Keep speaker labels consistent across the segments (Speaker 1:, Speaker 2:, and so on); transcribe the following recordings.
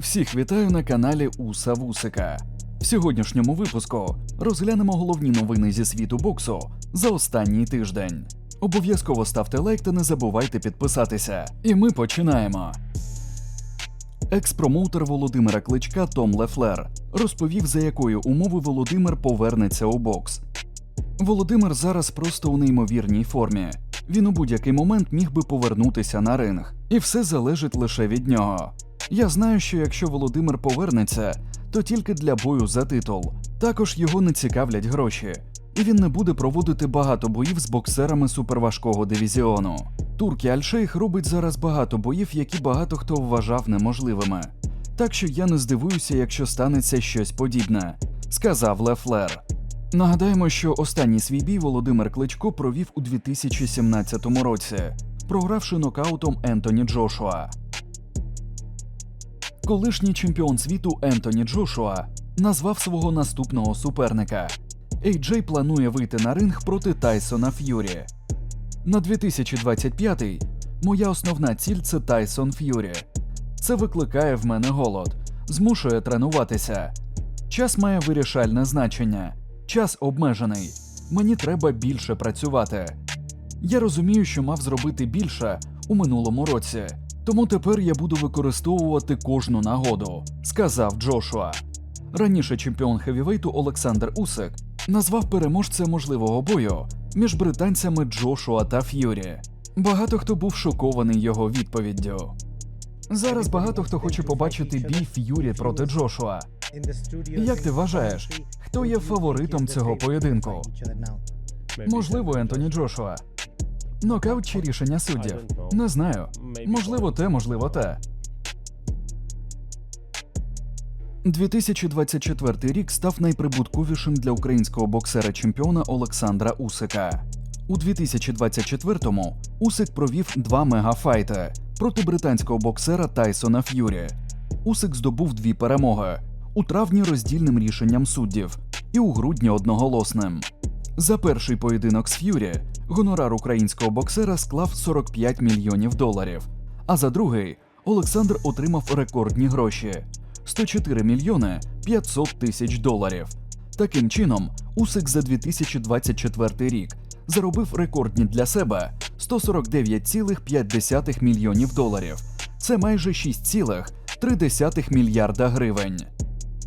Speaker 1: Всіх вітаю на каналі Уса Вусика. В сьогоднішньому випуску розглянемо головні новини зі світу боксу за останній тиждень. Обов'язково ставте лайк та не забувайте підписатися. І ми починаємо. Екс-промоутер Володимира Кличка Том Лефлер розповів, за якої умови Володимир повернеться у бокс. Володимир зараз просто у неймовірній формі. Він у будь-який момент міг би повернутися на ринг, і все залежить лише від нього. Я знаю, що якщо Володимир повернеться, то тільки для бою за титул. Також його не цікавлять гроші, і він не буде проводити багато боїв з боксерами суперважкого дивізіону. Туркі Альшейх робить зараз багато боїв, які багато хто вважав неможливими. Так що я не здивуюся, якщо станеться щось подібне, сказав Лефлер. Нагадаємо, що останній свій бій Володимир Кличко провів у 2017 році, програвши нокаутом Ентоні Джошуа. Колишній чемпіон світу Ентоні Джошуа назвав свого наступного суперника. Ейджей планує вийти на ринг проти Тайсона Ф'юрі. На 2025-й моя основна ціль це Тайсон Ф'юрі. Це викликає в мене голод, змушує тренуватися. Час має вирішальне значення, час обмежений. Мені треба більше працювати. Я розумію, що мав зробити більше у минулому році, тому тепер я буду використовувати кожну нагоду, сказав Джошуа. Раніше чемпіон хевівейту Олександр Усик назвав переможця можливого бою між британцями Джошуа та Ф'юрі. Багато хто був шокований його відповіддю. Зараз багато хто хоче побачити бій Ф'юрі проти Джошуа.
Speaker 2: Як ти вважаєш, хто є фаворитом цього поєдинку?
Speaker 1: Можливо, Ентоні Джошуа. Нокаут чи рішення суддів? Не знаю. Можливо, те, можливо, те. 2024 рік став найприбутковішим для українського боксера-чемпіона Олександра Усика. У 2024-му Усик провів два мегафайти проти британського боксера Тайсона Ф'юрі. Усик здобув дві перемоги у травні роздільним рішенням суддів і у грудні одноголосним. За перший поєдинок з Ф'юрі гонорар українського боксера склав 45 мільйонів доларів. А за другий Олександр отримав рекордні гроші 104 мільйони 500 тисяч доларів. Таким чином, Усик за 2024 рік заробив рекордні для себе 149,5 мільйонів доларів. Це майже 6,3 мільярда гривень.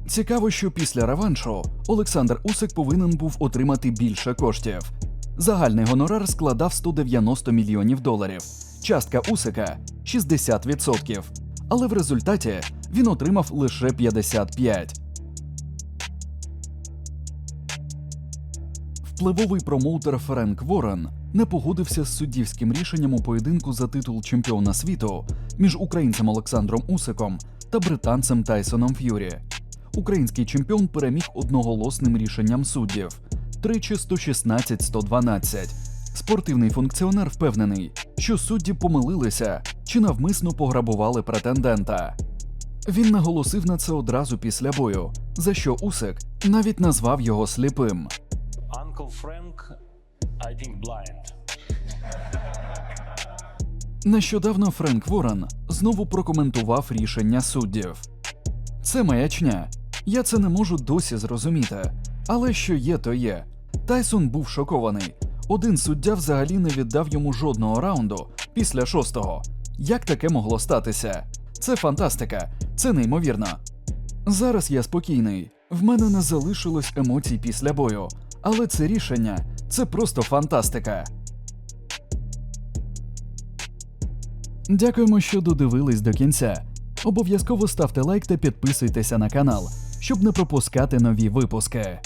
Speaker 1: Цікаво, що після реваншу Олександр Усик повинен був отримати більше коштів. Загальний гонорар складав 190 мільйонів доларів, частка Усика 60%. Але в результаті він отримав лише 55. Впливовий промоутер Френк Ворен не погодився з суддівським рішенням у поєдинку за титул чемпіона світу між українцем Олександром Усиком та британцем Тайсоном Ф'юрі. Український чемпіон переміг одноголосним рішенням суддів тричі 116-112. Спортивний функціонер впевнений, що судді помилилися чи навмисно пограбували претендента. Він наголосив на це одразу після бою, за що Усик навіть назвав його сліпим.
Speaker 3: Uncle Frank, I think blind.
Speaker 1: Нещодавно Френк Ворен знову прокоментував рішення суддів. Це маячня. Я це не можу досі зрозуміти. Але що є, то є. Тайсон був шокований. Один суддя взагалі не віддав йому жодного раунду після шостого. Як таке могло статися? Це фантастика, це неймовірно. Зараз я спокійний. В мене не залишилось емоцій після бою, але це рішення це просто фантастика. Дякуємо, що додивились до кінця. Обов'язково ставте лайк та підписуйтеся на канал, щоб не пропускати нові випуски.